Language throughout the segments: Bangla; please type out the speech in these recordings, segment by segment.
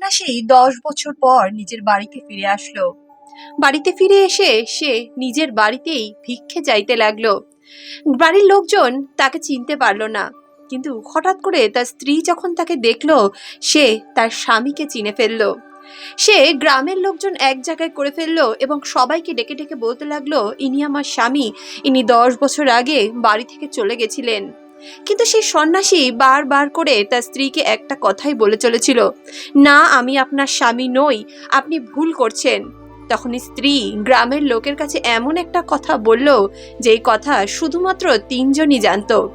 সন্ন্যাসী দশ বছর পর নিজের বাড়িতে ফিরে আসলো। বাড়িতে ফিরে এসে সে নিজের বাড়িতেই ভিক্ষে যাইতে লাগল। বাড়ির লোকজন তাকে চিনতে পারল না, কিন্তু হঠাৎ করে তার স্ত্রী যখন তাকে দেখল, সে তার স্বামীকে চিনে ফেলল। সে গ্রামের লোকজন এক জায়গায় করে ফেলল এবং সবাইকে ডেকে ডেকে বলতে লাগল, ইনি আমার স্বামী, ইনি দশ বছর আগে বাড়ি থেকে চলে গেছিলেন। কিন্তু সেই সন্ন্যাসী বারবার করে তার স্ত্রীকে একটা কথাই বলে চলেছিল, না, আমি আপনার স্বামী নই, আপনি ভুল করছেন। তখন স্ত্রী গ্রামের লোকের কাছে এমন একটা কথা বলল, যেই কথা শুধুমাত্র তিনজনই জানত।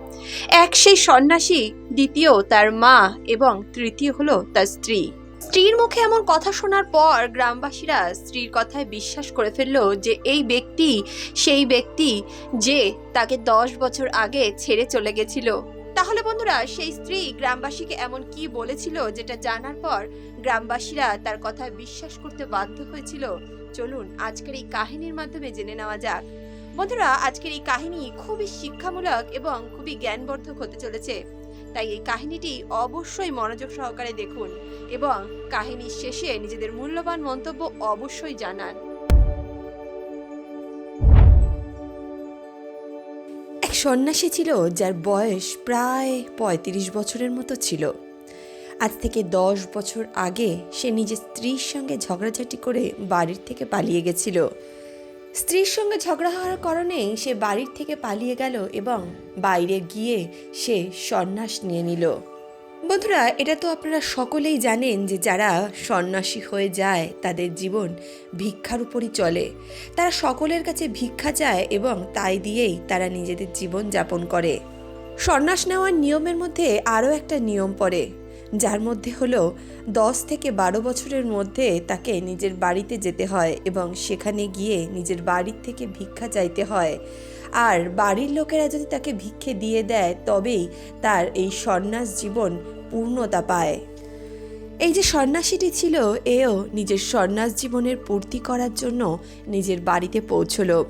এক সেই সন্ন্যাসী, দ্বিতীয় তার মা এবং তৃতীয় হলো তার স্ত্রী। স্ত্রীর মুখে এমন কথা শোনার পর গ্রামবাসীরা স্ত্রীর কথায় বিশ্বাস করে ফেলল যে এই ব্যক্তি, সেই ব্যক্তি যে তাকে দশ বছর আগে ছেড়ে চলে গেছিল। তাহলে বন্ধুরা, সেই স্ত্রী গ্রামবাসীকে এমন কি বলেছিল যেটা জানার পর গ্রামবাসীরা তার কথায় বিশ্বাস করতে বাধ্য হয়েছিল? চলুন আজকের এই কাহিনীর মাধ্যমে জেনে নেওয়া যাক। বন্ধুরা, আজকের এই কাহিনী খুবই শিক্ষামূলক এবং খুবই জ্ঞানবর্ধক হতে চলেছে। তাই এই কাহিনীটি অবশ্যই মনোযোগ সহকারে দেখুন এবং কাহিনীর শেষে নিজেদের মূল্যবান মন্তব্য অবশ্যই জানান। এক সন্ন্যাসী ছিল যার বয়স প্রায় পঁয়ত্রিশ বছরের মতো ছিল। আজ থেকে দশ বছর আগে সে নিজের স্ত্রীর সঙ্গে ঝগড়াঝাটি করে বাড়ির থেকে পালিয়ে গেছিল। স্ত্রীর সঙ্গে ঝগড়া হওয়ার কারণেই সে বাড়ির থেকে পালিয়ে গেল এবং বাইরে গিয়ে সে সন্ন্যাস নিয়ে নিল। বন্ধুরা, এটা তো আপনারা সকলেই জানেন যে যারা সন্ন্যাসী হয়ে যায়, তাদের জীবন ভিক্ষার উপরই চলে। তারা সকলের কাছে ভিক্ষা চায় এবং তাই দিয়েই তারা নিজেদের জীবন যাপন করে। সন্ন্যাস নেওয়ার নিয়মের মধ্যে আরও একটা নিয়ম পড়ে। যার মধ্যে হলো দশ থেকে বারো বছরের মধ্যে তাকে নিজের বাড়িতে যেতে হয় এবং সেখানে গিয়ে নিজের বাড়ির থেকে ভিক্ষা চাইতে হয়। আর বাড়ির লোকেরা যদি তাকে ভিক্ষে দিয়ে দেয়, তবেই তার এই সন্ন্যাস জীবন পূর্ণতা পায়। এই যে সন্ন্যাসীটি ছিল, এও নিজের সন্ন্যাস জীবনের পূর্তি করার জন্য নিজের বাড়িতে পৌঁছলো।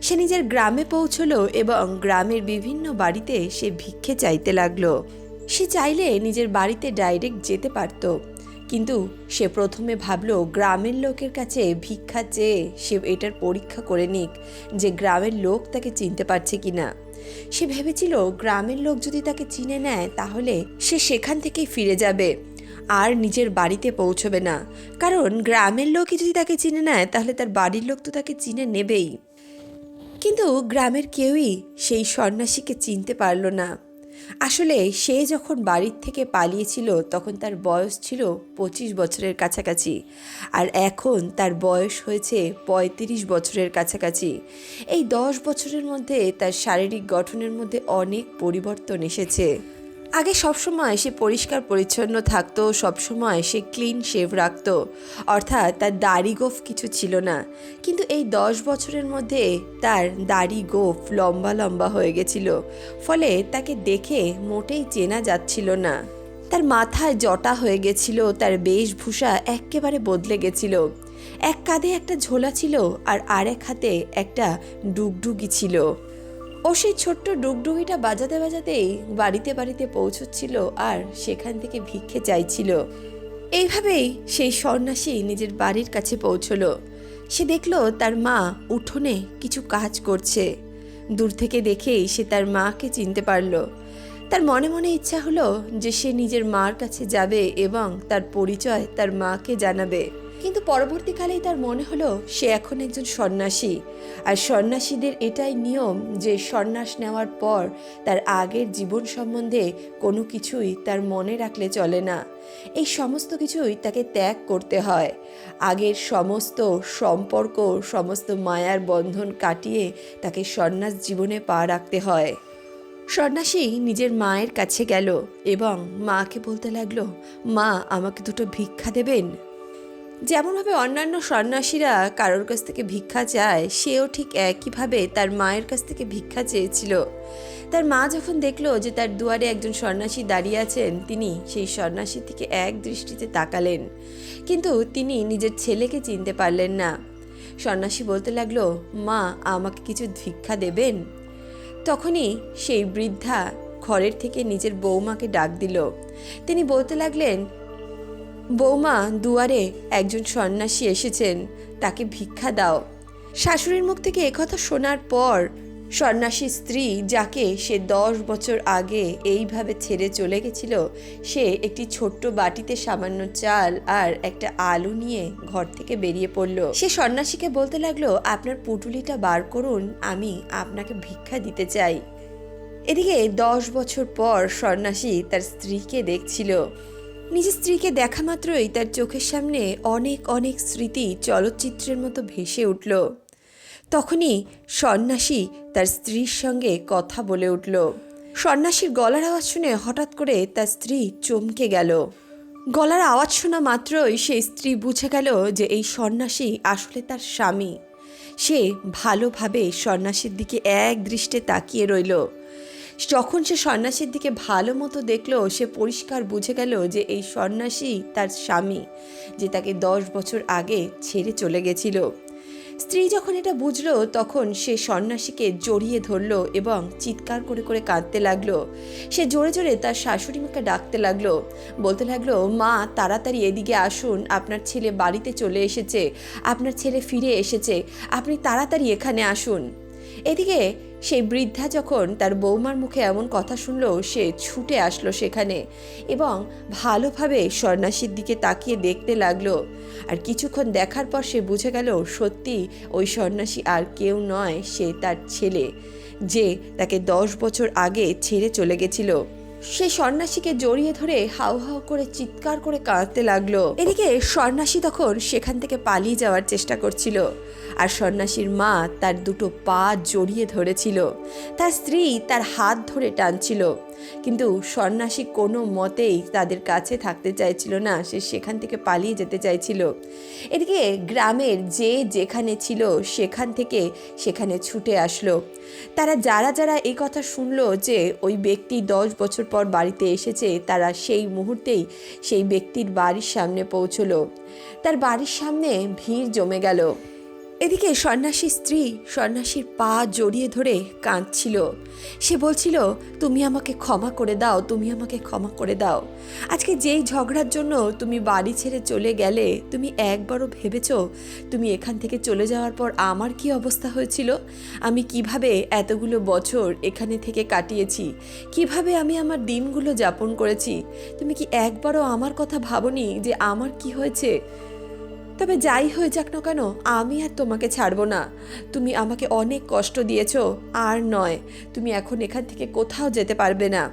সে নিজের গ্রামে পৌঁছলো এবং গ্রামের বিভিন্ন বাড়িতে সে ভিক্ষে চাইতে লাগল। সে চাইলে নিজের বাড়িতে ডাইরেক্ট যেতে পারত। কিন্তু সে প্রথমে ভাবলো গ্রামের লোকের কাছে ভিক্ষা চেয়ে সে এটার পরীক্ষা করে নিক যে গ্রামের লোক তাকে চিনতে পারছে কি না সে ভেবেছিল গ্রামের লোক যদি তাকে চিনে নেয় তাহলে সে সেখান থেকেই ফিরে যাবে। আর নিজের বাড়িতে পৌঁছবে না। কারণ গ্রামের লোকই যদি তাকে চিনে নেয় তাহলে তার বাড়ির লোক তো তাকে চিনে নেবেই। কিন্তু গ্রামের কেউই সেই সন্ন্যাসীকে চিনতে পারল না। আসলে সে যখন বাড়ির থেকে পালিয়েছিল, তখন তার বয়স ছিল পঁচিশ বছরের কাছাকাছি। আর এখন তার বয়স হয়েছে পঁয়ত্রিশ বছরের কাছাকাছি। এই দশ বছরের মধ্যে তার শারীরিক গঠনের মধ্যে অনেক পরিবর্তন এসেছে। আগে সবসময় সে পরিষ্কার পরিচ্ছন্ন থাকতো, সবসময় সে ক্লিন শেভ রাখতো। অর্থাৎ তার দাড়ি গোফ কিছু ছিল না। কিন্তু এই দশ বছরের মধ্যে তার দাড়ি গোফ লম্বা লম্বা হয়ে গেছিল। ফলে তাকে দেখে মোটেই চেনা যাচ্ছিল না। তার মাথায় জটা হয়ে গেছিল, তার বেশভূষা একেবারে বদলে গেছিল। এক কাঁধে একটা ঝোলা ছিল আর আরেক হাতে একটা ডুগডুগি ছিল। ও সেই ছোট্ট ডুগডুগিটা বাজাতে বাজাতেই বাড়িতে বাড়িতে পৌঁছচ্ছিল আর সেখান থেকে ভিক্ষে চাইছিল। এইভাবেই সেই সন্ন্যাসী নিজের বাড়ির কাছে পৌঁছলো। সে দেখল তার মা উঠোনে কিছু কাজ করছে। দূর থেকে দেখেই সে তার মাকে চিনতে পারল। তার মনে মনে ইচ্ছা হলো যে সে নিজের মার কাছে যাবে এবং তার পরিচয় তার মাকে জানাবে। কিন্তু পরবর্তীকালেই তার মনে হলো সে এখন একজন সন্ন্যাসী। আর সন্ন্যাসীদের এটাই নিয়ম যে সন্ন্যাস নেওয়ার পর তার আগের জীবন সম্বন্ধে কোনো কিছুই তার মনে রাখলে চলে না। এই সমস্ত কিছুই তাকে ত্যাগ করতে হয়। আগের সমস্ত সম্পর্ক, সমস্ত মায়ার বন্ধন কাটিয়ে তাকে সন্ন্যাস জীবনে পা রাখতে হয়। সন্ন্যাসী নিজের মায়ের কাছে গেল এবং মাকে বলতে লাগল, মা, আমাকে দুটো ভিক্ষা দেবেন? যেমনভাবে অন্যান্য সন্ন্যাসীরা কারোর কাছ থেকে ভিক্ষা চায়, সেও ঠিক একইভাবে তার মায়ের কাছ থেকে ভিক্ষা চেয়েছিল। তার মা যখন দেখল যে তার দুয়ারে একজন সন্ন্যাসী দাঁড়িয়ে আছেন, তিনি সেই সন্ন্যাসীর থেকে এক দৃষ্টিতে তাকালেন। কিন্তু তিনি নিজের ছেলেকে চিনতে পারলেন না। সন্ন্যাসী বলতে লাগল, মা, আমাকে কিছু ভিক্ষা দেবেন? তখনই সেই বৃদ্ধা ঘরের থেকে নিজের বৌমাকে ডাক দিল। তিনি বলতে লাগলেন বৌমা দুয়ারে একজন সন্ন্যাসী এসেছেন, তাকে ভিক্ষা দাও। শাশুড়ির মুখ থেকে একথা শোনার পর সন্ন্যাসী স্ত্রী, যাকে সে দশ বছর আগে এইভাবে ছেড়ে চলে গেছিল, সে একটি ছোট্ট বাটিতে সামান্য চাল আর একটা আলু নিয়ে ঘর থেকে বেরিয়ে পড়ল। সে সন্ন্যাসীকে বলতে লাগল, আপনার পুটুলিটা বার করুন, আমি আপনাকে ভিক্ষা দিতে চাই। এদিকে দশ বছর পর সন্ন্যাসী তার স্ত্রীকে দেখছিল। নিজের স্ত্রীকে দেখা মাত্রই তার চোখের সামনে অনেক অনেক স্মৃতি চলচ্চিত্রের মতো ভেসে উঠল। তখনই সন্ন্যাসী তার স্ত্রীর সঙ্গে কথা বলে উঠল। সন্ন্যাসীর গলার আওয়াজ শুনে হঠাৎ করে তার স্ত্রী চমকে গেল। গলার আওয়াজ শোনা মাত্রই সেই স্ত্রী বুঝে গেল যে এই সন্ন্যাসী আসলে তার স্বামী। সে ভালোভাবে সন্ন্যাসীর দিকে এক দৃষ্টে তাকিয়ে রইল। যখন সে সন্ন্যাসীর দিকে ভালো মতো দেখল, সে পরিষ্কার বুঝে গেল যে এই সন্ন্যাসী তার স্বামী, যে তাকে দশ বছর আগে ছেড়ে চলে গেছিল। স্ত্রী যখন এটা বুঝলো, তখন সে সন্ন্যাসীকে জড়িয়ে ধরলো এবং চিৎকার করে করে কাঁদতে লাগল। সে জোরে জোরে তার শাশুড়ি মাকে ডাকতে লাগল। বলতে লাগল, মা, তাড়াতাড়ি এদিকে আসুন। আপনার ছেলে বাড়িতে চলে এসেছে। আপনার ছেলে ফিরে এসেছে। আপনি তাড়াতাড়ি এখানে আসুন। এদিকে সেই বৃদ্ধা যখন তার বৌমার মুখে এমন কথা শুনল, সে ছুটে আসলো সেখানে এবং ভালোভাবে সন্ন্যাসীর দিকে তাকিয়ে দেখতে লাগল। আর কিছুক্ষণ দেখার পর সে বুঝে গেল, সত্যি ওই সন্ন্যাসী আর কেউ নয়, সে তার ছেলে, যে তাকে দশ বছর আগে ছেড়ে চলে গেছিল। সে সন্ন্যাসীকে জড়িয়ে ধরে হাউ হাউ করে চিৎকার করে কাঁদতে লাগল। এদিকে সন্ন্যাসী তখন সেখান থেকে পালিয়ে যাওয়ার চেষ্টা করছিল। আর সন্ন্যাসীর মা তার দুটো পা জড়িয়ে ধরেছিল। তার স্ত্রী তার হাত ধরে টানছিল। কিন্তু সন্ন্যাসী কোনো মতেই তাদের কাছে থাকতে চাইছিল না, সে সেখান থেকে পালিয়ে যেতে চাইছিল। এদিকে গ্রামের যে যেখানে ছিল সেখান থেকে সেখানে ছুটে আসলো। তারা যারা যারা এই কথা শুনলো যে ওই ব্যক্তি দশ বছর পর বাড়িতে এসেছে, তারা সেই মুহূর্তেই সেই ব্যক্তির বাড়ির সামনে পৌঁছলো। তার বাড়ির সামনে ভিড় জমে গেল। এদিকে সন্ন্যাসী স্ত্রী সন্ন্যাসীর পা জড়িয়ে ধরে কাঁদছিল। সে বলছিল, তুমি আমাকে ক্ষমা করে দাও, তুমি আমাকে ক্ষমা করে দাও। আজকে যেই ঝগড়ার জন্য তুমি বাড়ি ছেড়ে চলে গেলে, তুমি একবারও ভেবেছ তুমি এখান থেকে চলে যাওয়ার পর আমার কি অবস্থা হয়েছিল? আমি কীভাবে এতগুলো বছর এখানে থেকে কাটিয়েছি? কীভাবে আমি আমার দিনগুলো যাপন করেছি? তুমি কি একবারও আমার কথা ভাবনি যে আমার কি হয়েছে? তবে যাই হয়ে যাক না কেন, আমি আর তোমাকে ছাড়বো না। তুমি আমাকে অনেক কষ্ট দিয়েছ, আর নয়, তুমি এখন এখান থেকে কোথাও যেতে পারবে না।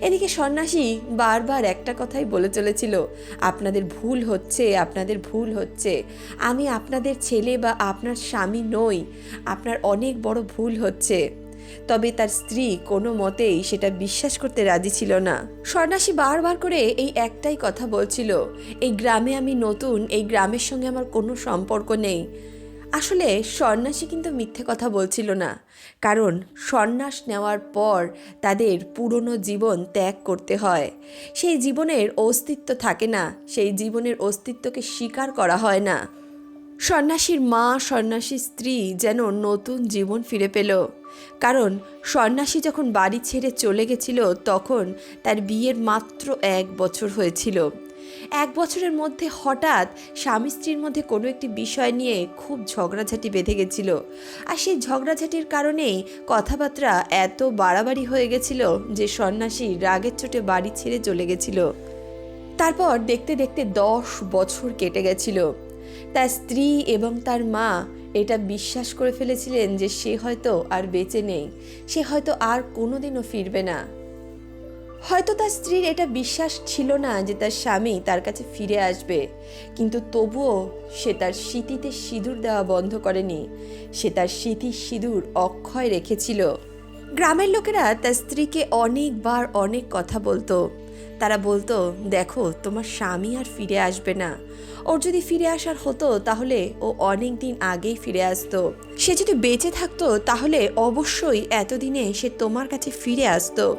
এদিকে সন্ন্যাসী বারবার একটা কথাই বলে চলেছিল, আপনাদের ভুল হচ্ছে, আপনাদের ভুল হচ্ছে। আমি আপনাদের ছেলে বা আপনার স্বামী নই, আপনার অনেক বড় ভুল হচ্ছে। তবে তার স্ত্রী কোনো মতেই সেটা বিশ্বাস করতে রাজি ছিল না। সন্ন্যাসী বারবার করে এই একটাই কথা বলছিল, এই গ্রামে আমি নতুন, এই গ্রামের সঙ্গে আমার কোনো সম্পর্ক নেই। আসলে সন্ন্যাসী কিন্তু মিথ্যে কথা বলছিল না, কারণ সন্ন্যাস নেওয়ার পর তাদের পুরনো জীবন ত্যাগ করতে হয়। সেই জীবনের অস্তিত্ব থাকে না, সেই জীবনের অস্তিত্বকে স্বীকার করা হয় না। সন্ন্যাসীর মা, সন্ন্যাসীর স্ত্রী যেন নতুন জীবন ফিরে পেল। কারণ সন্ন্যাসী যখন বাড়ি ছেড়ে চলে গেছিল, তখন তার বিয়ের মাত্র এক বছর হয়েছিল। এক বছরের মধ্যে হঠাৎ স্বামী স্ত্রীর মধ্যে কোনো একটি বিষয় নিয়ে খুব ঝগড়াঝাটি বেঁধে গেছিল। আর সেই ঝগড়াঝাটির কারণেই কথাবার্তা এত বাড়াবাড়ি হয়ে গেছিল যে সন্ন্যাসী রাগের চোটে বাড়ি ছেড়ে চলে গেছিল। তারপর দেখতে দেখতে দশ বছর কেটে গেছিল। তার স্ত্রী এবং তার মা এটা বিশ্বাস করে ফেলেছিলেন যে সে হয়তো আর বেঁচে নেই। সে হয়তো আর কোনোদিনও ফিরবে না। হয়তো তার স্ত্রীর এটা বিশ্বাস ছিল না যে তার স্বামী তার কাছে ফিরে আসবে। কিন্তু তবুও সে তার স্মৃতিতে সিঁদুর দেওয়া বন্ধ করেনি। সে তার স্মৃতির সিঁদুর অক্ষয় রেখেছিল। গ্রামের লোকেরা তার স্ত্রীকে অনেকবার অনেক কথা বলতো। তারা বলতো, দেখো, তোমার স্বামী আর ফিরে আসবে না। ওর যদি ফিরে আসার হতো, তাহলে ও অনেক দিন আগেই ফিরে আসতো। সে যদি বেঁচে থাকতো, তাহলে অবশ্যই এতদিনে সে তোমার কাছে ফিরে আসতো।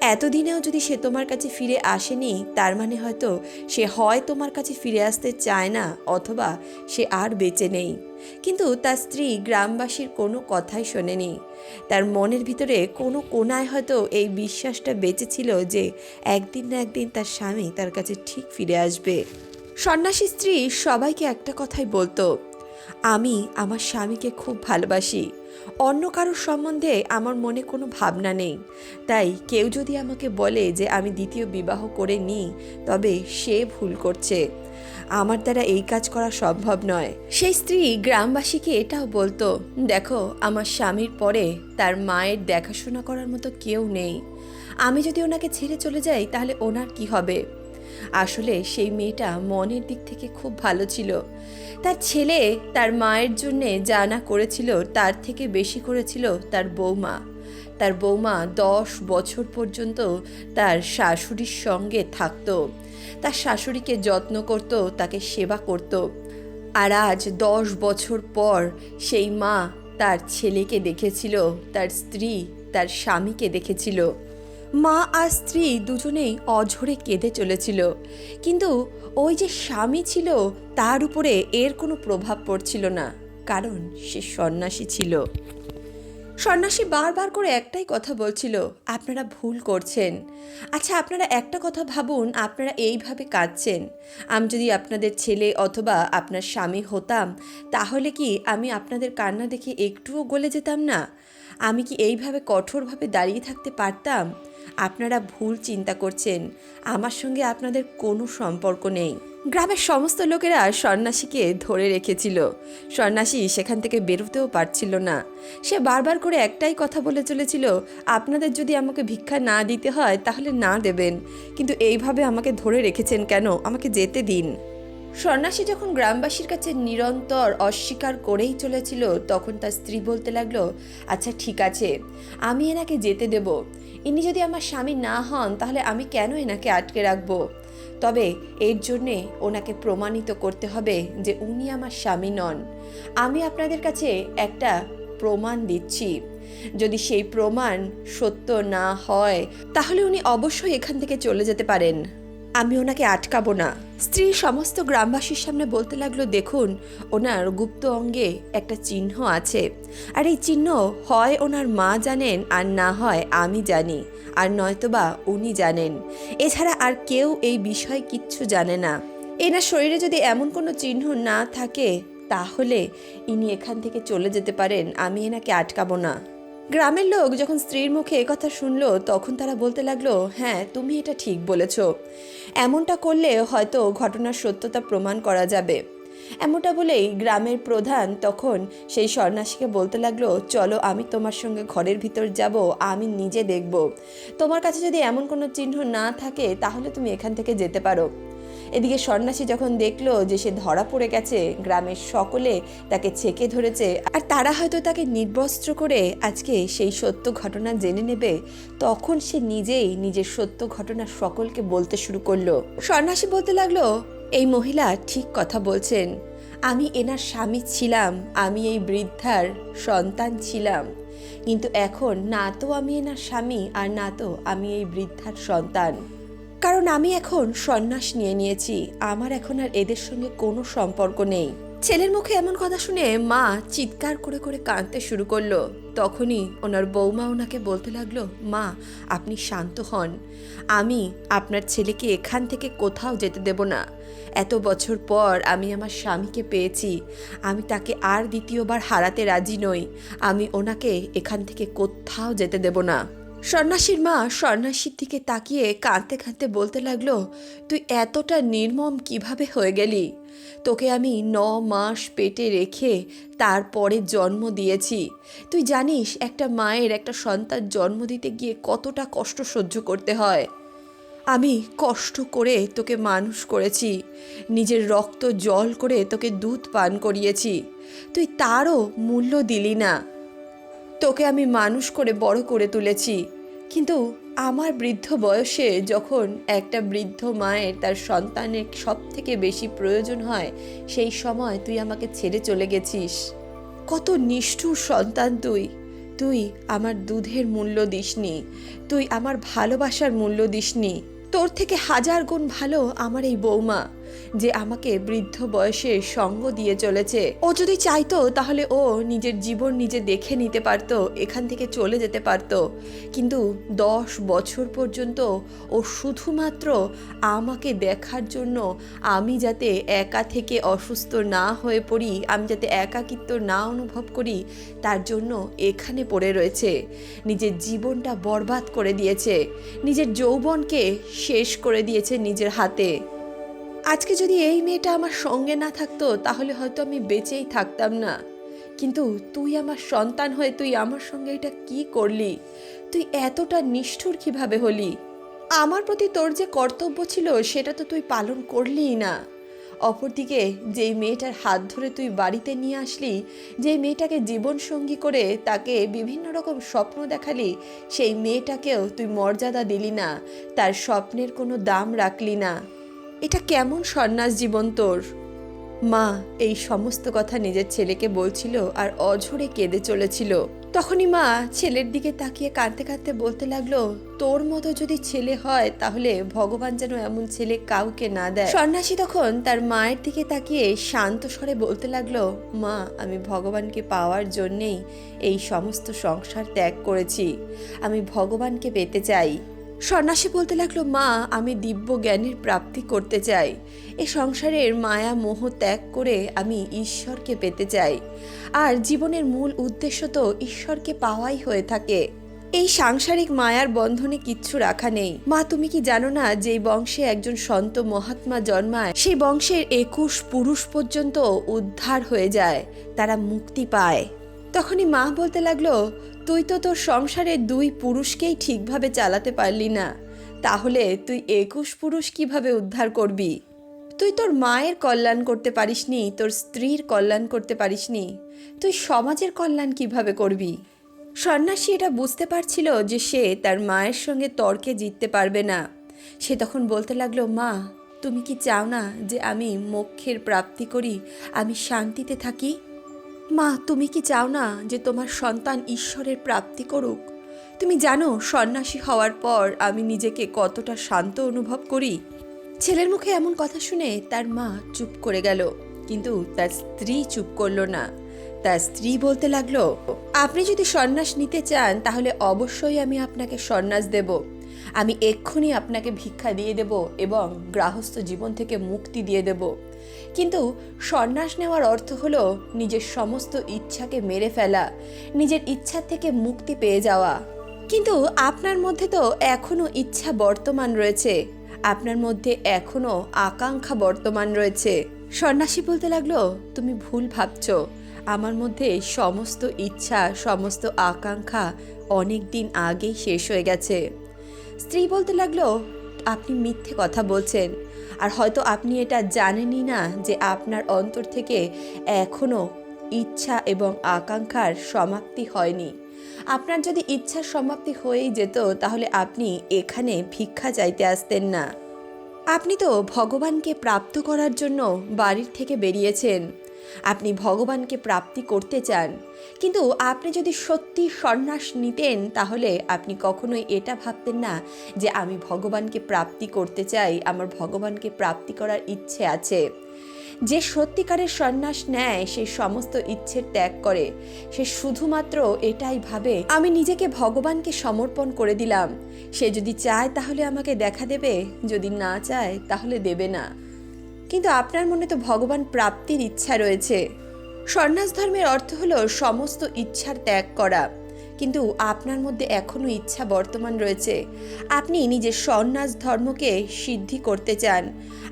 এতদিনেও যদি সে তোমার কাছে ফিরে আসেনি, তার মানে হয়তো সে হয় তোমার কাছে ফিরে আসতে চায় না, অথবা সে আর বেঁচে নেই। কিন্তু তার স্ত্রী গ্রামবাসীর কোনো কথাই শোনেনি। তার মনের ভিতরে কোনো কোনায় হয়তো এই বিশ্বাসটা বেঁচে ছিল যে একদিন না একদিন তার স্বামী তার কাছে ঠিক ফিরে আসবে। সন্ন্যাসী স্ত্রী সবাইকে একটা কথাই বলতো, আমি আমার স্বামীকে খুব ভালোবাসি। অন্য কারোর সম্বন্ধে আমার মনে কোনো ভাবনা নেই। তাই কেউ যদি আমাকে বলে যে আমি দ্বিতীয় বিবাহ করে নিই, তবে সে ভুল করছে। আমার দ্বারা এই কাজ করা সম্ভব নয়। সেই স্ত্রী গ্রামবাসীকে এটাও বলতো, দেখো, আমার স্বামীর পরে তার মায়ের দেখাশোনা করার মতো কেউ নেই। আমি যদি ওনাকে ছেড়ে চলে যাই, তাহলে ওনার কি হবে? আসলে সেই মেয়েটা মনের দিক থেকে খুব ভালো ছিল। তার ছেলে তার মায়ের জন্যে যা না করেছিল, তার থেকে বেশি করেছিল তার বৌমা। তার বৌমা দশ বছর পর্যন্ত তার শাশুড়ির সঙ্গে থাকতো। তার শাশুড়িকে যত্ন করত, তাকে সেবা করত। আর আজ দশ বছর পর সেই মা তার ছেলেকে দেখেছিল, তার স্ত্রী তার স্বামীকে দেখেছিল। মা আর স্ত্রী দুজনেই অঝরে কেঁদে চলেছিল। কিন্তু ওই যে স্বামী ছিল, তার উপরে এর কোনো প্রভাব পড়ছিল না, কারণ সে সন্ন্যাসী ছিল। সন্ন্যাসী বারবার করে একটাই কথা বলছিল, আপনারা ভুল করছেন। আচ্ছা আপনারা একটা কথা ভাবুন, আপনারা এইভাবে কাঁদছেন। আমি যদি আপনাদের ছেলে অথবা আপনার স্বামী হতাম, তাহলে কি আমি আপনাদের কান্না দেখে একটুও গলে যেতাম না? আমি কি এইভাবে কঠোরভাবে দাঁড়িয়ে থাকতে পারতাম? আপনারা ভুল চিন্তা করছেন। আমার সঙ্গে আপনাদের কোনো সম্পর্ক নেই। গ্রামের সমস্ত লোকেরা সন্ন্যাসীকে ধরে রেখেছিল। সন্ন্যাসী সেখান থেকে বেরোতেও পারছিল না। সে বারবার করে একটাই কথা বলে চলেছিল, আপনাদের যদি আমাকে ভিক্ষা না দিতে হয়, তাহলে না দেবেন। কিন্তু এইভাবে আমাকে ধরে রেখেছেন কেন? আমাকে যেতে দিন। সন্ন্যাসী যখন গ্রামবাসীর কাছে নিরন্তর অস্বীকার করেই চলেছিল, তখন তার স্ত্রী বলতে লাগল আচ্ছা ঠিক আছে। আমি এনাকে যেতে দেব। ইনি যদি আমার স্বামী না হন, তাহলে আমি কেন এনাকে আটকে রাখব? তবে এর জন্যে ওনাকে প্রমাণিত করতে হবে যে উনি আমার স্বামী নন। আমি আপনাদের কাছে একটা প্রমাণ দিচ্ছি। যদি সেই প্রমাণ সত্য না হয়, তাহলে উনি অবশ্যই এখান থেকে চলে যেতে পারেন। আমি ওনাকে আটকাবো না। স্ত্রী সমস্ত গ্রামবাসীর সামনে বলতে লাগল, দেখুন, ওনার গুপ্ত অঙ্গে একটা চিহ্ন আছে। আর এই চিহ্ন হয় ওনার মা জানেন আর না হয় আমি জানি, আর নয়তোবা উনি জানেন। এছাড়া আর কেউ এই বিষয়ে কিচ্ছু জানে না। এনার শরীরে যদি এমন কোনো চিহ্ন না থাকে, তাহলে ইনি এখান থেকে চলে যেতে পারেন। আমি এনাকে আটকাবো না। গ্রামের লোক যখন স্ত্রীর মুখে কথা শুনলো, তখন তারা বলতে লাগল হ্যাঁ তুমি এটা ঠিক বলেছ। এমনটা করলে হয়তো ঘটনার সত্যতা প্রমাণ করা যাবে। এমনটা বলেই গ্রামের প্রধান তখন সেই সন্ন্যাসীকে বলতে লাগল, চলো, আমি তোমার সঙ্গে ঘরের ভিতর যাব, আমি নিজে দেখব। তোমার কাছে যদি এমন কোনো চিহ্ন না থাকে, তাহলে তুমি এখান থেকে যেতে পারো। এদিকে সন্ন্যাসী যখন দেখল যে সে ধরা পড়ে গেছে, গ্রামের সকলে তাকে ছেকে ধরেছে। আর তারা হয়তো তাকে নির্বস্ত্র করে আজকে সেই সত্য ঘটনা জেনে নেবে। তখন সে নিজেই নিজের সত্য ঘটনা সকলকে বলতে শুরু করল। সন্ন্যাসী বলতে লাগল, এই মহিলা ঠিক কথা বলছেন। আমি এনার স্বামী ছিলাম, আমি এই বৃদ্ধার সন্তান ছিলাম। কিন্তু এখন না তো আমি এনার স্বামী, আর না তো আমি এই বৃদ্ধার সন্তান। কারণ আমি এখন সন্ন্যাস নিয়ে নিয়েছি। আমার এখন আর এদের সঙ্গে কোনো সম্পর্ক নেই। ছেলের মুখে এমন কথা শুনে মা চিৎকার করে করে কাঁদতে শুরু করল। তখনই ওনার বৌমা ওনাকে বলতে লাগল, মা, আপনি শান্ত হন। আমি আপনার ছেলেকে এখান থেকে কোথাও যেতে দেব না। এত বছর পর আমি আমার স্বামীকে পেয়েছি। আমি তাকে আর দ্বিতীয়বার হারাতে রাজি নই। আমি ওনাকে এখান থেকে কোথাও যেতে দেব না। সন্ন্যাসীর মা সন্ন্যাসীর দিকে তাকিয়ে কাঁদতে কাঁদতে বলতে লাগল, তুই এতটা নির্মম কীভাবে হয়ে গেলি? তোকে আমি ন মাস পেটে রেখে তারপরে জন্ম দিয়েছি। তুই জানিস, একটা মায়ের একটা সন্তান জন্ম দিতে গিয়ে কতটা কষ্ট সহ্য করতে হয়। আমি কষ্ট করে তোকে মানুষ করেছি, নিজের রক্ত জল করে তোকে দুধ পান করিয়েছি। তুই তারও মূল্য দিলি না। তোকে আমি মানুষ করে বড় করে তুলেছি। কিন্তু আমার বৃদ্ধ বয়সে যখন একটা বৃদ্ধ মায়ের তার সন্তানের সব থেকে বেশি প্রয়োজন হয়, সেই সময় তুই আমাকে ছেড়ে চলে গেছিস। কত নিষ্ঠুর সন্তান তুই। তুই আমার দুধের মূল্য দিসনি। তুই আমার ভালোবাসার মূল্য দিসনি। তোর থেকে হাজার গুণ ভালো আমার এই বৌমা। যে আমাকে বৃদ্ধ বয়সে সঙ্গ দিয়ে চলেছে। ও যদি চাইতো, তাহলে ও নিজের জীবন নিজে দেখে নিতে পারতো, এখান থেকে চলে যেতে পারতো। কিন্তু দশ বছর পর্যন্ত ও শুধুমাত্র আমাকে দেখার জন্য আমি যাতে একা থেকে অসুস্থ না হয়ে পড়ি, আমি যাতে একাকিত্ব না অনুভব করি, তার জন্য এখানে পড়ে রয়েছে। নিজের জীবনটা বরবাদ করে দিয়েছে। নিজের যৌবনকে শেষ করে দিয়েছে নিজের হাতে। আজকে যদি এই মেয়েটা আমার সঙ্গে না থাকতো, তাহলে হয়তো আমি বেঁচেই থাকতাম না। কিন্তু তুই আমার সন্তান হয়ে তুই আমার সঙ্গে এটা কি করলি? তুই এতটা নিষ্ঠুর কীভাবে হলি? আমার প্রতি তোর যে কর্তব্য ছিল, সেটা তো তুই পালন করলিই না। অপরদিকে, যেই মেয়েটার হাত ধরে তুই বাড়িতে নিয়ে আসলি যে মেয়েটাকে জীবনসঙ্গী করে তাকে বিভিন্ন রকম স্বপ্ন দেখালি, সেই মেয়েটাকেও তুই মর্যাদা দিলি না, তার স্বপ্নের কোনো দাম রাখলি না। এটা কেমন সন্ন্যাস জীবন তোর? মা, এই সমস্ত কথা নিজের ছেলেকে বলছিল আর অঝরে কেঁদে চলেছিল। তখনই মা ছেলের দিকে তাকিয়ে কাঁদতে কাঁদতে বলতে লাগল, তোর মতো যদি ছেলে হয়, তাহলে ভগবান যেন এমন ছেলে কাউকে না দেয়। সন্ন্যাসী তখন তার মায়ের দিকে তাকিয়ে শান্ত স্বরে বলতে লাগল, মা, আমি ভগবানকে পাওয়ার জন্যেই এই সমস্ত সংসার ত্যাগ করেছি। আমি ভগবানকে পেতে চাই। সন্ন্যাসী বলতে লাগল, মা, আমি দিব্য জ্ঞানের প্রাপ্তি করতে চাই। এ সংসারের মায়া মোহ ত্যাগ করে আমি ঈশ্বরকে পেতে চাই। আর জীবনের মূল উদ্দেশ্য তো ঈশ্বরকে পাওয়াই হয়ে থাকে। এই সাংসারিক মায়ার বন্ধনে কিচ্ছু রাখা নেই। মা, তুমি কি জানো না যে বংশে একজন সন্ত মহাত্মা জন্মায়? সেই বংশের একুশ পুরুষ পর্যন্ত উদ্ধার হয়ে যায়। তারা মুক্তি পায়। তখনই মা বলতে লাগল, তুই তো তোর সংসারের দুই পুরুষকেই ঠিকভাবে চালাতে পারলি না। তাহলে তুই একুশ পুরুষ কীভাবে উদ্ধার করবি? তুই তোর মায়ের কল্যাণ করতে পারিসনি, তোর স্ত্রীর কল্যাণ করতে পারিসনি। তুই সমাজের কল্যাণ কীভাবে করবি? সন্ন্যাসী এটা বুঝতে পারছিল যে সে তার মায়ের সঙ্গে তর্কে জিততে পারবে না। সে তখন বলতে লাগল, মা, তুমি কি চাও না যে আমি মোক্ষের প্রাপ্তি করি, আমি শান্তিতে থাকি? মা, তুমি কি চাও না যে তোমার সন্তান ঈশ্বরের প্রাপ্তি করুক? তুমি জানো, সন্ন্যাসী হওয়ার পর আমি নিজেকে কতটা শান্ত অনুভব করি। ছেলের মুখে এমন কথা শুনে তার মা চুপ করে গেল, কিন্তু তার স্ত্রী চুপ করল না। তার স্ত্রী বলতে লাগল, আপনি যদি সন্ন্যাস নিতে চান, তাহলে অবশ্যই আমি আপনাকে সন্ন্যাস দেব। আমি এক্ষুনি আপনাকে ভিক্ষা দিয়ে দেব এবং গ্রাহস্থ জীবন থেকে মুক্তি দিয়ে দেব। কিন্তু সন্ন্যাস নেওয়ার অর্থ হলো নিজের সমস্ত ইচ্ছাকে মেরে ফেলা, নিজের ইচ্ছা থেকে মুক্তি পেয়ে যাওয়া। কিন্তু আপনার মধ্যে তো এখনও ইচ্ছা বর্তমান রয়েছে। আপনার মধ্যে এখনও আকাঙ্ক্ষা বর্তমান রয়েছে। সন্ন্যাসী বলতে লাগল, তুমি ভুল ভাবছ। আমার মধ্যে সমস্ত ইচ্ছা, সমস্ত আকাঙ্ক্ষা অনেক দিন আগেই শেষ হয়ে গেছে। স্ত্রী বলতে লাগল, আপনি মিথ্যে কথা বলছেন। আর হয়তো আপনি এটা জানেনই না যে আপনার অন্তর থেকে এখনও ইচ্ছা এবং আকাঙ্ক্ষার সমাপ্তি হয়নি। আপনার যদি ইচ্ছার সমাপ্তি হয়েই যেত, তাহলে আপনি এখানে ভিক্ষা চাইতে আসতেন না। আপনি তো ভগবানকে প্রাপ্ত করার জন্য বাড়ির থেকে বেরিয়েছেন। আপনি ভগবানকে প্রাপ্তি করতে চান। কিন্তু আপনি যদি সত্যি সন্ন্যাস নিতেন, তাহলে আপনি কখনোই এটা ভাবতেন না যে আমি ভগবানকে প্রাপ্তি করতে চাই, আমার ভগবানকে প্রাপ্তি করার ইচ্ছে আছে। যে সত্যিকারের সন্ন্যাস নেয়, সে সমস্ত ইচ্ছের ত্যাগ করে। সে শুধুমাত্র এটাই ভাবে, আমি নিজেকে ভগবানকে সমর্পণ করে দিলাম। সে যদি চায়, তাহলে আমাকে দেখা দেবে। যদি না চায়, তাহলে দেবে না। কিন্তু আপনার মনে তো ভগবান প্রাপ্তির ইচ্ছা রয়েছে। সন্ন্যাস ধর্মের অর্থ হলো সমস্ত ইচ্ছার ত্যাগ করা। কিন্তু আপনার মধ্যে এখনও ইচ্ছা বর্তমান রয়েছে। আপনি নিজের সন্ন্যাস ধর্মকে সিদ্ধি করতে চান।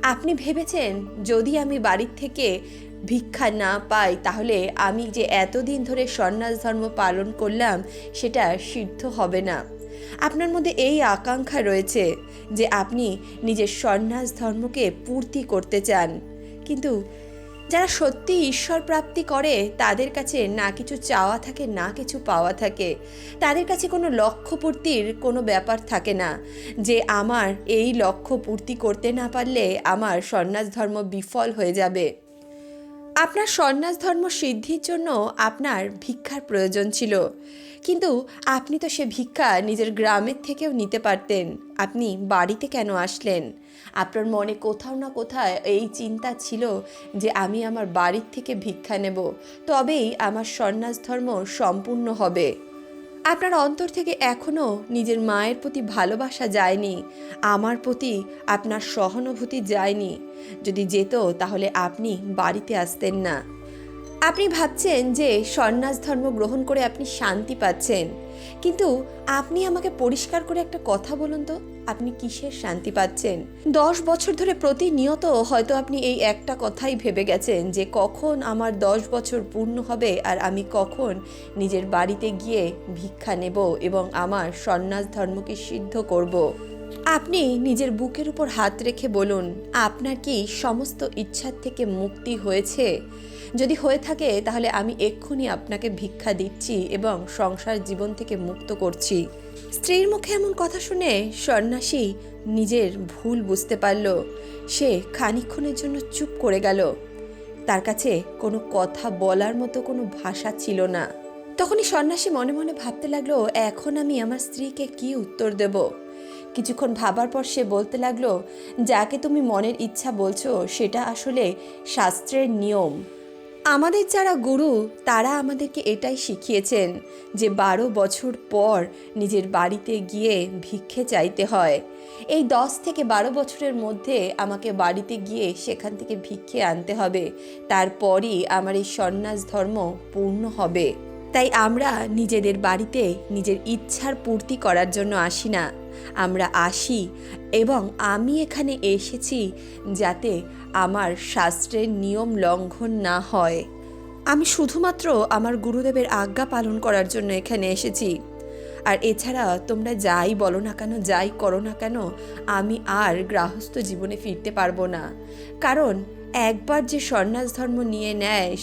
আপনি ভেবেছেন, যদি আমি বাড়ির থেকে ভিক্ষা না পাই, তাহলে আমি যে এতদিন ধরে সন্ন্যাস ধর্ম পালন করলাম, সেটা সিদ্ধ হবে না। আপনার মধ্যে এই আকাঙ্ক্ষা রয়েছে যে আপনি নিজের সন্ন্যাস ধর্মকে পূর্তি করতে চান। কিন্তু যারা সত্যি ঈশ্বর প্রাপ্তি করে, তাদের কাছে না কিছু চাওয়া থাকে, না কিছু পাওয়া থাকে। তাদের কাছে কোনো লক্ষ্য পূর্তির কোনো ব্যাপার থাকে না। যে আমার এই লক্ষ্য পূর্তি করতে না পারলে আমার সন্ন্যাস ধর্ম বিফল হয়ে যাবে। আপনার সন্ন্যাস ধর্ম সিদ্ধির জন্য আপনার ভিক্ষার প্রয়োজন ছিল। কিন্তু আপনি তো সে ভিক্ষা নিজের গ্রামের থেকেও নিতে পারতেন। আপনি বাড়িতে কেন আসলেন? আপনার মনে কোথাও না কোথায় এই চিন্তা ছিল যে আমি আমার বাড়ির থেকে ভিক্ষা নেব, তবেই আমার সন্ন্যাস ধর্ম সম্পূর্ণ হবে। আপনার অন্তর থেকে এখনও নিজের মায়ের প্রতি ভালোবাসা যায়নি। আমার প্রতি আপনার সহানুভূতি যায়নি। যদি যেত তাহলে আপনি বাড়িতে আসতেন না। আপনি ভাবছেন যে সন্ন্যাস ধর্ম গ্রহণ করে আপনি শান্তি পাচ্ছেন, কিন্তু আপনি আমাকে পরিষ্কার করে একটা কথা বলুন তো, আপনি কিসের শান্তি পাচ্ছেন দশ বছর ধরে প্রতিনিয়ত হয়তো আপনি এই একটা কথাই ভেবে গেছেন যে কখন আমার দশ বছর পূর্ণ হবে আর আমি কখন নিজের বাড়িতে গিয়ে ভিক্ষা নেব এবং আমার সন্ন্যাস ধর্মকে সিদ্ধ করব। আপনি নিজের বুকের উপর হাত রেখে বলুন, আপনার কি সমস্ত ইচ্ছার থেকে মুক্তি হয়েছে? যদি হয়ে থাকে, তাহলে আমি এক্ষুনি আপনাকে ভিক্ষা দিচ্ছি এবং সংসার জীবন থেকে মুক্ত করছি। স্ত্রীর মুখে এমন কথা শুনে সন্ন্যাসী নিজের ভুল বুঝতে পারল। সে খানিক্ষণের জন্য চুপ করে গেল। তার কাছে কোনো কথা বলার মতো কোনো ভাষা ছিল না। তখনই সন্ন্যাসী মনে মনে ভাবতে লাগল, এখন আমি আমার স্ত্রীকে কি উত্তর দেব? কিছুক্ষণ ভাবার পর সে বলতে লাগল, যাকে তুমি মনের ইচ্ছা বলছো, সেটা আসলে শাস্ত্রের নিয়ম। আমাদের যারা গুরু, তারা আমাদেরকে এটাই শিখিয়েছেন যে বারো বছর পর নিজের বাড়িতে গিয়ে ভিক্ষে চাইতে হয়। এই দশ থেকে বারো বছরের মধ্যে আমাকে বাড়িতে গিয়ে সেখান থেকে ভিক্ষে আনতে হবে। তারপরই আমার এই সন্ন্যাস ধর্ম পূর্ণ হবে। তাই আমরা নিজেদের বাড়িতে নিজের ইচ্ছার পূর্তি করার জন্য আসি না। আমরা আসি এবং আমি এখানে এসেছি যাতে আমার শাস্ত্রের নিয়ম লঙ্ঘন না হয়। আমি শুধুমাত্র আমার গুরুদেবের আজ্ঞা পালন করার জন্য এখানে এসেছি। আর এছাড়া তোমরা যাই বলো না কেন, যাই করো না কেন, আমি আর গৃহস্থ জীবনে ফিরতে পারব না। কারণ একবার যে সন্ন্যাস ধর্ম নিয়ে নেয়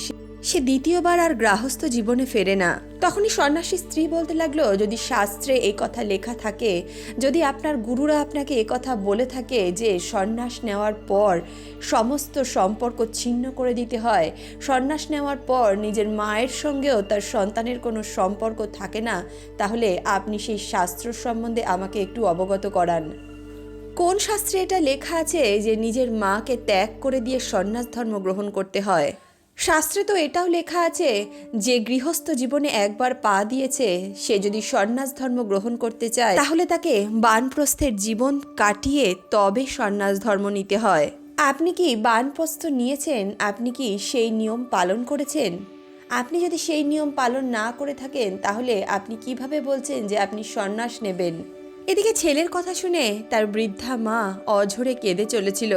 সে- দ্বিতীয়বার আর গৃহস্থ জীবনে ফেরে না। তখনই সন্ন্যাসী স্ত্রী বলতে লাগল, যদি শাস্ত্রে এই কথা লেখা থাকে, যদি আপনার গুরুরা আপনাকে কথা বলে থাকে যে সন্ন্যাস নেওয়ার পর সমস্ত সম্পর্ক ছিন্ন করে দিতে হয়, সন্ন্যাস নেওয়ার পর নিজের মায়ের সঙ্গেও তার সন্তানের কোনো সম্পর্ক থাকে না, তাহলে আপনি সেই শাস্ত্র সম্বন্ধে আমাকে একটু অবগত করান। কোন শাস্ত্রে এটা লেখা আছে যে নিজের মাকে ত্যাগ করে দিয়ে সন্ন্যাস ধর্ম গ্রহণ করতে হয়? শাস্ত্রে তো এটাও লেখা আছে, যে গৃহস্থ জীবনে একবার পা দিয়েছে, সে যদি সন্ন্যাস ধর্ম গ্রহণ করতে চায়, তাহলে তাকে বানপ্রস্থের জীবন কাটিয়ে তবে সন্ন্যাস ধর্ম নিতে হয়। আপনি কি বানপ্রস্থ নিয়েছেন? আপনি কি সেই নিয়ম পালন করেছেন? আপনি যদি সেই নিয়ম পালন না করে থাকেন, তাহলে আপনি কীভাবে বলছেন যে আপনি সন্ন্যাস নেবেন? এদিকে ছেলের কথা শুনে তার বৃদ্ধা মা অঝরে কেঁদে চলেছিল।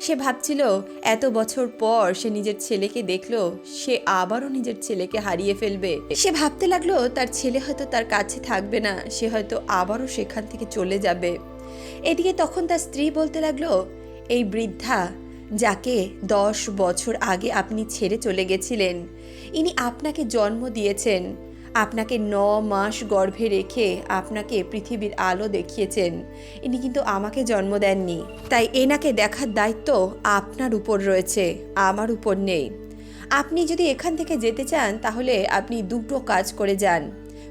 সে ভাবছিল, এত বছর পর সে নিজের ছেলেকে দেখল, সে আবারও নিজের ছেলেকে হারিয়ে ফেলবে। সে ভাবতে লাগল, তার ছেলে হয়তো তার কাছে থাকবে না, সে হয়তো আবারও সেখান থেকে চলে যাবে। এদিকে তখন তার স্ত্রী বলতে লাগল, এই বৃদ্ধা, যাকে দশ বছর আগে আপনি ছেড়ে চলে গেছিলেন, ইনি আপনাকে জন্ম দিয়েছেন। আপনাকে ন মাস গর্ভে রেখে আপনাকে পৃথিবীর আলো দেখিয়েছেন। ইনি কিন্তু আমাকে জন্ম দেননি। তাই এনাকে দেখার দায়িত্ব আপনার উপর রয়েছে, আমার উপর নেই। আপনি যদি এখান থেকে যেতে চান, তাহলে আপনি দুটো কাজ করে যান।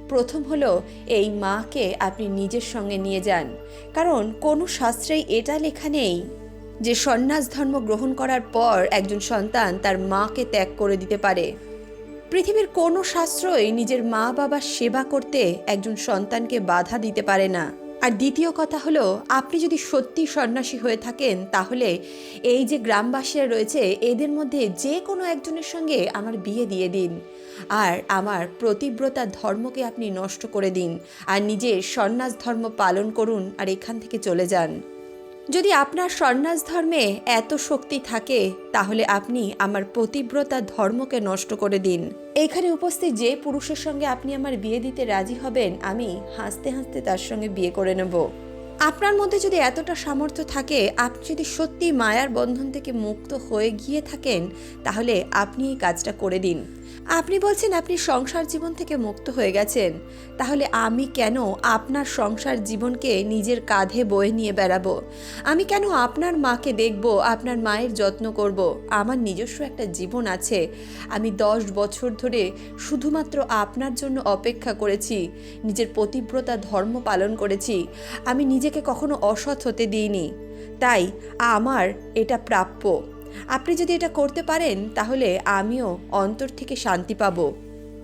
প্রথম হলো, এই মাকে আপনি নিজের সঙ্গে নিয়ে যান। কারণ কোনো শাস্ত্রেই এটা লেখা নেই যে সন্ন্যাস ধর্ম গ্রহণ করার পর একজন সন্তান তার মাকে ত্যাগ করে দিতে পারে। পৃথিবীর কোনো শাস্ত্রই নিজের মা বাবার সেবা করতে একজন সন্তানকে বাধা দিতে পারে না। আর দ্বিতীয় কথা হলো, আপনি যদি সত্যি সন্ন্যাসী হয়ে থাকেন, তাহলে এই যে গ্রামবাসীরা রয়েছে, এদের মধ্যে যে কোনো একজনের সঙ্গে আমার বিয়ে দিয়ে দিন। আর আমার প্রতিব্রতা ধর্মকে আপনি নষ্ট করে দিন। আর নিজের সন্ন্যাস ধর্ম পালন করুন আর এখান থেকে চলে যান। যদি আপনার সন্ন্যাস ধর্মে এত শক্তি থাকে, তাহলে আপনি আমার প্রতিব্রতা ধর্মকে নষ্ট করে দিন। এখানে উপস্থিত যে পুরুষের সঙ্গে আপনি আমার বিয়ে দিতে রাজি হবেন, আমি হাসতে হাসতে তার সঙ্গে বিয়ে করে নেব। আপনার মধ্যে যদি এতটা সামর্থ্য থাকে, আপনি যদি সত্যি মায়ার বন্ধন থেকে মুক্ত হয়ে গিয়ে থাকেন, তাহলে আপনি এই কাজটা করে দিন। আপনি বলছেন আপনি সংসার জীবন থেকে মুক্ত হয়ে গেছেন। তাহলে আমি কেন আপনার সংসার জীবনকে নিজের কাঁধে বয়ে নিয়ে বেড়াবো? আমি কেন আপনার মাকে দেখব, আপনার মায়ের যত্ন করব? আমার নিজস্ব একটা জীবন আছে। আমি দশ বছর ধরে শুধুমাত্র আপনার জন্য অপেক্ষা করেছি, নিজের পতিব্রতা ধর্ম পালন করেছি। আমি নিজেকে কখনো অসৎ হতে দিইনি। তাই আমার এটা প্রাপ্য। আপনি যদি এটা করতে পারেন, তাহলে আমিও অন্তর থেকে শান্তি পাব।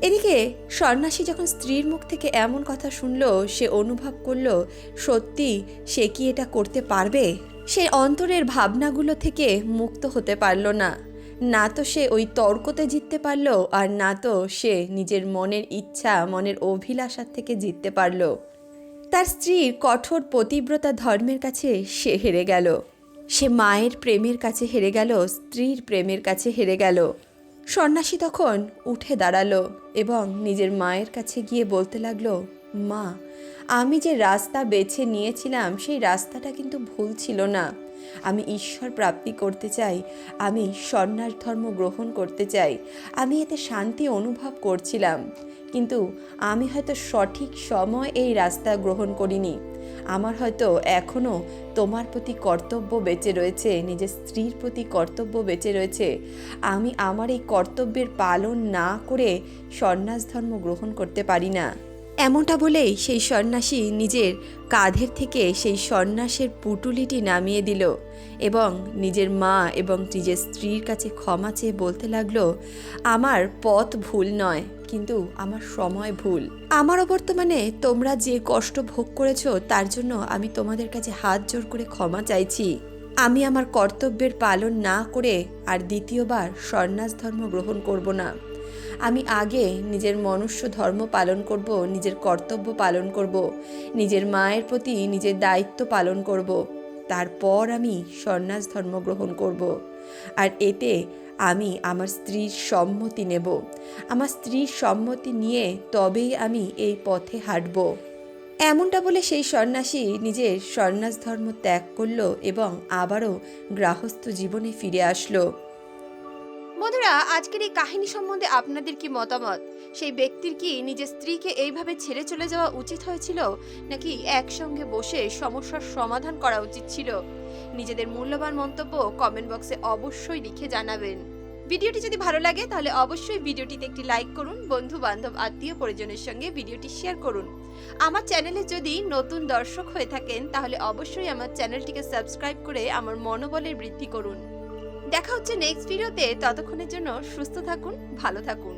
এদিকে সন্ন্যাসী যখন স্ত্রীর মুখ থেকে এমন কথা শুনল, সে অনুভব করল, সত্যি সে কি এটা করতে পারবে? সে অন্তরের ভাবনাগুলো থেকে মুক্ত হতে পারল না। না তো সে ওই তর্কতে জিততে পারল, আর না তো সে নিজের মনের ইচ্ছা, মনের অভিলাষার থেকে জিততে পারল। তার স্ত্রীর কঠোর পতিব্রতা ধর্মের কাছে সে হেরে গেল। সে মায়ের প্রেমের কাছে হেরে গেল, স্ত্রীর প্রেমের কাছে হেরে গেল। সন্ন্যাসী তখন উঠে দাঁড়াল এবং নিজের মায়ের কাছে গিয়ে বলতে লাগল, মা, আমি যে রাস্তা বেছে নিয়েছিলাম, সেই রাস্তাটা কিন্তু ভুল ছিল না। আমি ঈশ্বর প্রাপ্তি করতে চাই, আমি সন্ন্যাস ধর্ম গ্রহণ করতে চাই, আমি এতে শান্তি অনুভব করছিলাম। কিন্তু আমি হয়তো সঠিক সময় এই রাস্তা গ্রহণ করিনি। আমার হয়তো এখনও তোমার প্রতি কর্তব্য বেঁচে রয়েছে, নিজের স্ত্রীর প্রতি কর্তব্য বেঁচে রয়েছে। আমি আমার এই কর্তব্যের পালন না করে সন্ন্যাস ধর্ম গ্রহণ করতে পারি না। এমনটা বলেই সেই সন্ন্যাসী নিজের কাঁধের থেকে সেই সন্ন্যাসের পুটুলিটি নামিয়ে দিল এবং নিজের মা এবং নিজের স্ত্রীর কাছে ক্ষমা চেয়ে বলতে লাগল, আমার পথ ভুল নয়। কিন্তু আমার সময় ভুল। আমারও বর্তমানে তোমরা যে কষ্ট ভোগ করেছ, তার জন্য আমি তোমাদের কাছে হাত জোর করে ক্ষমা চাইছি। আমি আমার কর্তব্যের পালন না করে আর দ্বিতীয়বার সন্ন্যাস ধর্ম গ্রহণ করব না। আমি আগে নিজের মনুষ্য ধর্ম পালন করব, নিজের কর্তব্য পালন করব, নিজের মায়ের প্রতি নিজের দায়িত্ব পালন করব। তারপর আমি সন্ন্যাস ধর্ম গ্রহণ করব। আর এতে আমি আমার স্ত্রীর সম্মতি নেব। আমার স্ত্রীর সম্মতি নিয়ে তবেই আমি এই পথে হাঁটব। এমনটা বলে সেই সন্ন্যাসী নিজের সন্ন্যাস ধর্ম ত্যাগ করল এবং আবারও গৃহস্থ জীবনে ফিরে আসলো। বন্ধুরা, আজকের এই কাহিনী সম্বন্ধে আপনাদের কি মতামত? সেই ব্যক্তির কি নিজের স্ত্রীকে এইভাবে ছেড়ে চলে যাওয়া উচিত হয়েছিল? নাকি একসঙ্গে বসে সমস্যার সমাধান করা উচিত ছিল? নিজেদের মূল্যবান মন্তব্য কমেন্ট বক্সে অবশ্যই লিখে জানাবেন। ভিডিওটি যদি ভালো লাগে, তাহলে অবশ্যই ভিডিওটিতে একটি লাইক করুন বন্ধু বান্ধব আত্মীয় পরিজনের সঙ্গে ভিডিওটি শেয়ার করুন। আমার চ্যানেলে যদি নতুন দর্শক হয়ে থাকেন, তাহলে অবশ্যই আমার চ্যানেলটিকে সাবস্ক্রাইব করে আমার মনোবলের বৃদ্ধি করুন। দেখা হচ্ছে নেক্সট ভিডিওতে ততক্ষণের জন্য সুস্থ থাকুন ভালো থাকুন।